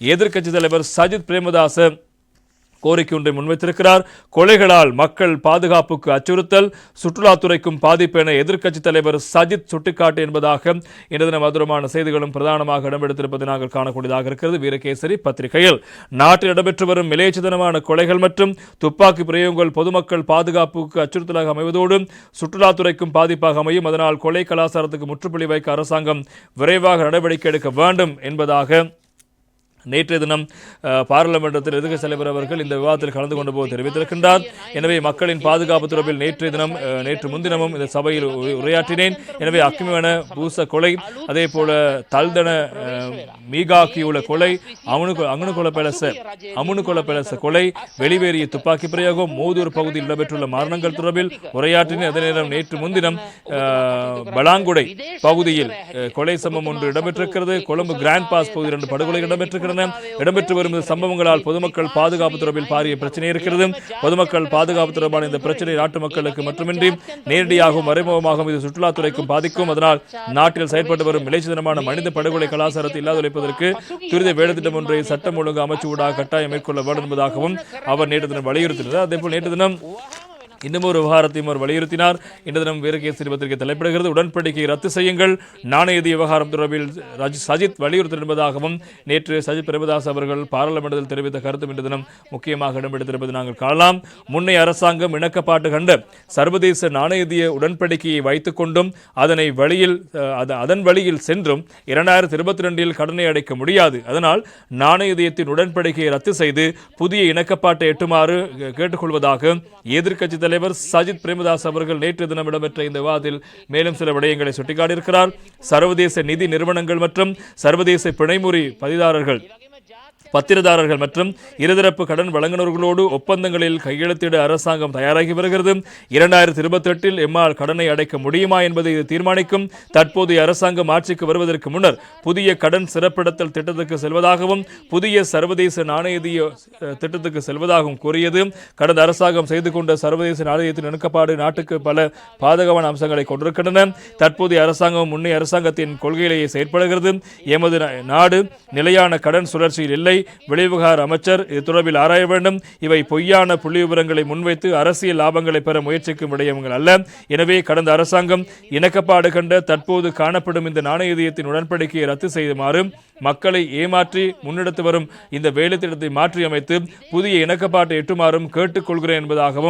எதிர்க்கட்சித் தலைவர் சஜித் பிரேமதாச கோரிக்கை ஒன்றை முன்வைத்திருக்கிறார். கொலைகளால் மக்கள் பாதுகாப்புக்கு அச்சுறுத்தல் சுற்றுலாத்துறைக்கும் பாதிப்பு என எதிர்க்கட்சித் தலைவர் சஜித் சுட்டிக்காட்டு என்பதாக இன்று மதுரமான செய்திகளும் பிரதானமாக இடம்பெடுத்திருப்பதை நாங்கள் காணக்கூடியதாக இருக்கிறது. வீரகேசரி பத்திரிகையில் நாட்டில் இடம்பெற்று வரும் மிலேச்சதனமான கொலைகள் மற்றும் துப்பாக்கி பிரயோகங்கள் பொதுமக்கள் பாதுகாப்புக்கு அச்சுறுத்தலாக அமைவதோடு சுற்றுலாத்துறைக்கும் பாதிப்பாக அமையும். அதனால் கொலை கலாச்சாரத்துக்கு முற்றுப்புள்ளி வைக்க அரசாங்கம் விரைவாக நடவடிக்கை எடுக்க வேண்டும் என்பதாக நேற்றைய தினம் பாராளுமன்றத்தில் எதிர்க்கட்சி தலைவர் அவர்கள் இந்த விவாதத்தில் கலந்து கொண்ட போது தெரிவித்திருக்கின்றார். எனவே மக்களின் பாதுகாப்பு தொடர்பில் நேற்றைய தினம் நேற்று முன்தினமும் இந்த சபையில் உரையாற்றினேன். எனவே அக்கிமிவன பூச கொலை அதே போல தல்தன மீகாக்கியுள்ள கொலை அமுனு அங்குனு கொல பெலச அமுனு கொல கொலை வெளிவேறிய துப்பாக்கி பிரயோகம் மூதூர் பகுதியில் இடம்பெற்றுள்ள மரணங்கள் தொடர்பில் உரையாற்றினேன். அதே நேரம் நேற்று முன்தினம் பலாங்குடை பகுதியில் கொலை சம்பவம் ஒன்று இடம்பெற்றிருக்கிறது. கொழும்பு கிராண்ட் பாஸ் பகுதியில் இரண்டு படுகொலை இடம்பெற்றிருக்கிறது இடம்பெற்றிருக்கின்றன இடம்பெற்று வரும் சம்பவங்களால் பொதுமக்கள் பாதுகாப்பு தொடர்பில் பாரிய பிரச்சனை இருக்கிறது. பொதுமக்கள் பாதுகாப்பு தொடர்பான இந்த பிரச்சனை நாட்டு மக்களுக்கு மட்டுமின்றி நேரடியாகவும் மறைமுகமாகவும் இது சுற்றுலாத்துறைக்கும் பாதிக்கும். அதனால் நாட்டில் செயல்பட்டு வரும் விளைச்சிதனமான மனித படுகொலை கலாச்சாரத்தை இல்லாதொழிப்பதற்கு துரித வேலைத்திட்டம் ஒன்றை சட்டம் ஒழுங்கு அமைச்சு ஊடாக கட்டாயம் மேற்கொள்ள வேண்டும் என்பதாகவும் அவர் நேற்று தினம் வலியுறுத்தினார். அதே போல் நேற்று தினம் இன்னும் ஒரு விவகாரத்தையும் அவர் வலியுறுத்தினார். இன்று தினம் வீரகேசரி பத்திரிகை தலைப்பிடுகிறது. உடன்படிக்கையை ரத்து செய்யுங்கள். நாணயதி விவகாரம் தொடர்பில் சஜித் வலியுறுத்தி என்பதாகவும் நேற்று சஜித் பிரேமதாஸ் அவர்கள் பாராளுமன்றத்தில் தெரிவித்த கருத்தும் இன்று தினம் முக்கியமாக இடம்பெடுத்திருப்பதை நாங்கள் காணலாம். முன்னைய அரசாங்கம் இணக்கப்பாட்டு கண்டு சர்வதேச நாணயதிய உடன்படிக்கையை வைத்துக் கொண்டும் அதனை வழியில் அதன் வழியில் சென்றும் இரண்டாயிரத்தி இருபத்தி ரெண்டில் கடனை அடைக்க முடியாது. அதனால் நாணயதியத்தின் உடன்படிக்கையை ரத்து செய்து புதிய இணக்கப்பாட்டை எட்டுமாறு கேட்டுக்கொள்வதாக எதிர்க்கட்சி தலைவர் சஜித் பிரேமதாஸ் அவர்கள் நேற்று தினம் இடம்பெற்ற இந்த விவாதத்தில் மேலும் சில விடயங்களை சுட்டிக்காட்டியிருக்கிறார். சர்வதேச நிதி நிறுவனங்கள் மற்றும் சர்வதேச பிணைமுறை பதிதாரர்கள் பத்திரதாரர்கள் மற்றும் இருதரப்பு கடன் வழங்குநர்களோடு ஒப்பந்தங்களில் கையெழுத்திட அரசாங்கம் தயாராகி வருகிறது. இரண்டாயிரத்தி இருபத்தி எட்டில் எம்மால் கடனை அடைக்க முடியுமா என்பதை இது தீர்மானிக்கும். தற்போதைய அரசாங்கம் ஆட்சிக்கு வருவதற்கு முன்னர் புதிய கடன் சிறப்பிடத்தல் திட்டத்துக்கு செல்வதாகவும் புதிய சர்வதேச நாணயதிய திட்டத்துக்கு செல்வதாகவும் கூறியது. கடந்த அரசாங்கம் செய்து கொண்ட சர்வதேச நாணயத்தின் இணக்கப்பாடு நாட்டுக்கு பல பாதகமான அம்சங்களை கொண்டிருக்கின்றன. தற்போதைய அரசாங்கம் முன்னைய அரசாங்கத்தின் கொள்கையிலேயே செயற்படுகிறது. எமது நாடு நிலையான கடன் சுழற்சியில் இல்லை. வெளிவிவகார அமைச்சர் இது தொடர்பில் ஆராய வேண்டும். இவை பொய்யான புள்ளி விவரங்களை முன்வைத்து அரசியல் லாபங்களை பெற முயற்சிக்கும் விடயங்கள் அல்ல. எனவே கடந்த அரசாங்கம் இணக்கப்பாடு கண்ட தற்போது காணப்படும் இந்த நாணயதயத்தின் உடன்படிக்கையை ரத்து செய்யுமாறு மக்களை ஏமாற்றி முன்னெடுத்து வரும் இந்த வேலை திட்டத்தை மாற்றியமைத்து புதிய இணக்கப்பாட்டை எட்டுமாறும் கேட்டுக்கொள்கிறேன் என்பதாகவும்